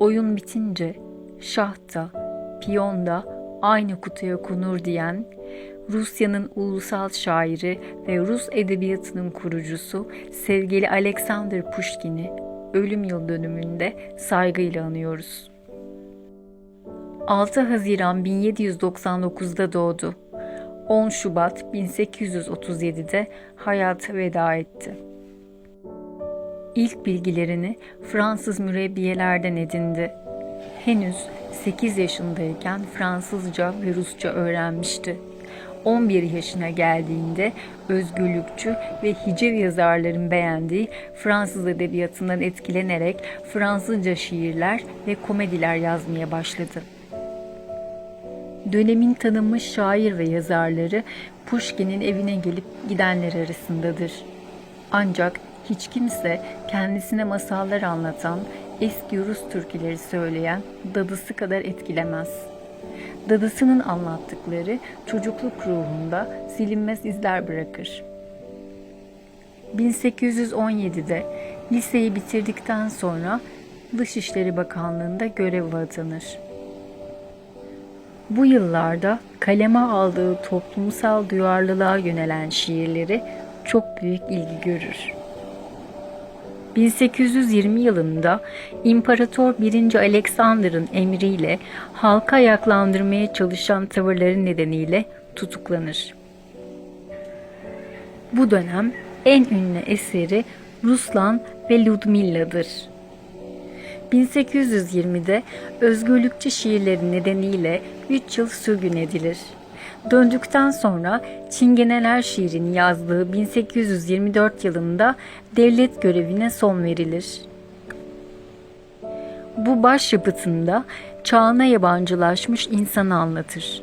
oyun bitince şah da, piyon da aynı kutuya konur diyen Rusya'nın ulusal şairi ve Rus edebiyatının kurucusu sevgili Alexander Pushkin'i ölüm yıl dönümünde saygıyla anıyoruz. 6 Haziran 1799'da doğdu. 10 Şubat 1837'de hayata veda etti. İlk bilgilerini Fransız mürebbiyelerden edindi. Henüz 8 yaşındayken Fransızca ve Rusça öğrenmişti. 11 yaşına geldiğinde özgürlükçü ve hiciv yazarların beğendiği Fransız edebiyatından etkilenerek Fransızca şiirler ve komediler yazmaya başladı. Dönemin tanınmış şair ve yazarları Pushkin'in evine gelip gidenler arasındadır. Ancak hiç kimse kendisine masallar anlatan, eski Rus türküleri söyleyen dadısı kadar etkilemez. Dadısının anlattıkları çocukluk ruhunda silinmez izler bırakır. 1817'de liseyi bitirdikten sonra Dışişleri Bakanlığı'nda görev atanır. Bu yıllarda kaleme aldığı toplumsal duyarlılığa yönelen şiirleri çok büyük ilgi görür. 1820 yılında İmparator 1. Alexander'ın emriyle halka ayaklandırmaya çalışan tavırları nedeniyle tutuklanır. Bu dönem en ünlü eseri Ruslan ve Ludmilla'dır. 1820'de özgürlükçü şiirleri nedeniyle 3 yıl sürgün edilir. Döndükten sonra Çingeneler şiirini yazdığı 1824 yılında devlet görevine son verilir. Bu başyapıtında çağına yabancılaşmış insanı anlatır.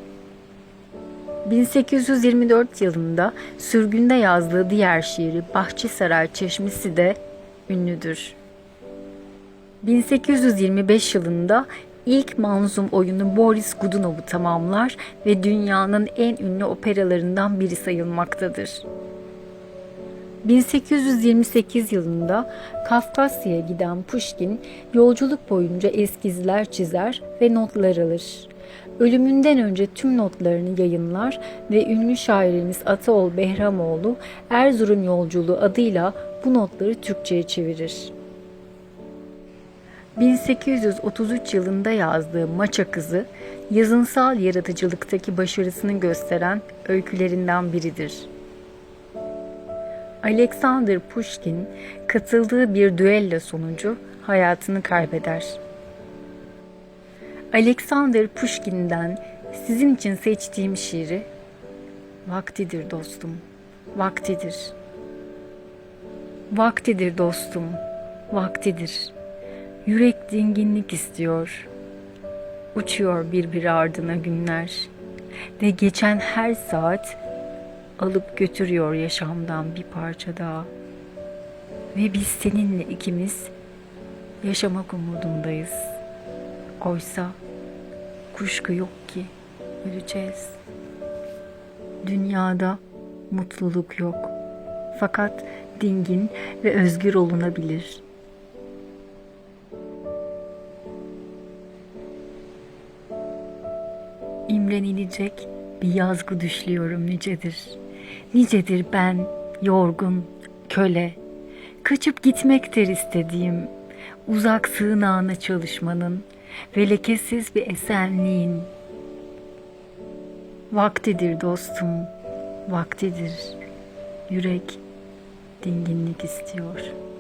1824 yılında sürgünde yazdığı diğer şiiri Bahçesaray Çeşmesi de ünlüdür. 1825 yılında ilk manzum oyunu Boris Godunov'u tamamlar ve dünyanın en ünlü operalarından biri sayılmaktadır. 1828 yılında Kafkasya'ya giden Pushkin yolculuk boyunca eskizler çizer ve notlar alır. Ölümünden önce tüm notlarını yayınlar ve ünlü şairimiz Ataol Behramoğlu Erzurum Yolculuğu adıyla bu notları Türkçe'ye çevirir. 1833 yılında yazdığı Maça Kızı, yazınsal yaratıcılıktaki başarısını gösteren öykülerinden biridir. Alexander Pushkin katıldığı bir düello sonucu hayatını kaybeder. Alexander Pushkin'den sizin için seçtiğim şiiri Vaktidir dostum, vaktidir. Vaktidir dostum, vaktidir. Yürek dinginlik istiyor. Uçuyor birbiri ardına günler. Ve geçen her saat alıp götürüyor yaşamdan bir parça daha. Ve biz seninle ikimiz yaşamak umudundayız. Oysa kuşku yok ki öleceğiz. Dünyada mutluluk yok. Fakat dingin ve özgür olunabilir.'' İmrenilecek bir yazgı düşlüyorum nicedir. Nicedir ben yorgun, köle, kaçıp gitmektir istediğim, uzak sığınağına çalışmanın ve lekesiz bir esenliğin. Vaktidir dostum, vaktidir. Yürek dinginlik istiyor.''